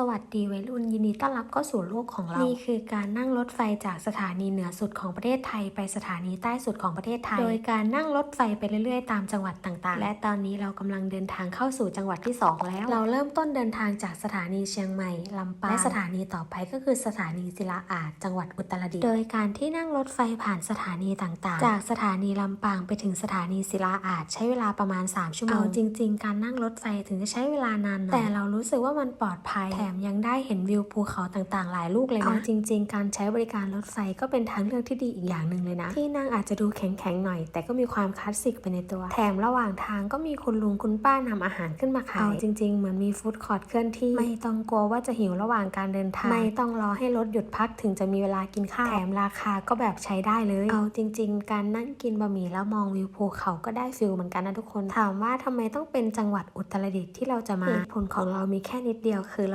สวัสดีวัยรุ่นยินดีต้อนรับเข้าสู่โลกของเรา นี่คือการนั่งรถไฟจากสถานีเหนือสุดของประเทศไทย ไปสถานีใต้สุดของประเทศไทย โดยการนั่งรถไฟไปเรื่อยๆ ตามจังหวัดต่างๆ และตอนนี้เรากำลังเดินทางเข้าสู่จังหวัดที่ 2 แล้ว เราเริ่มต้นเดินทางจากสถานีเชียงใหม่ลำปางและสถานีต่อไปก็คือสถานีศิลาอาจจังหวัดอุตรดิตถ์โดยการที่นั่งรถไฟผ่านสถานีต่างๆ จากสถานีลำปางไปถึงสถานีศิลาอาจใช้เวลาประมาณ 3 ชั่วโมงเอาจริง ๆ การนั่งรถไฟถึงจะใช้เวลานานหน่อยแต่เรารู้สึกว่ามันปลอดภัยแถมยังได้เห็นวิวภูเขาต่างๆ หลายลูกเลยนะเอาจริง ๆ การใช้บริการรถไฟก็เป็นทางเลือกที่ดีอีกอย่างหนึ่งเลยนะ ที่นั่งอาจจะดูแข็งๆหน่อย แต่ก็มีความคลาสสิกไปในตัว แถมระหว่างทางก็มีคุณลุงคุณป้านำอาหารขึ้นมาขายเอาจริง ๆ เหมือนมีฟู้ดคอร์ทเคลื่อนที่ ไม่ต้องกลัวว่าจะหิวระหว่างการเดินทาง ไม่ต้องรอให้รถหยุดพักถึงจะมีเวลากินข้าวแถมราคาก็แบบใช้ได้เลย เอาจริง ๆ การนั่งกินบะหมี่แล้วมองวิวภูเขาก็ได้ฟิลเหมือนกันนะทุกคนถามว่าทำไมต้องเป็นจังหวัดอุตรดิตถ์ที่เราจะมาเหตุผลของเรามีแค่นิดเดียวคือเรา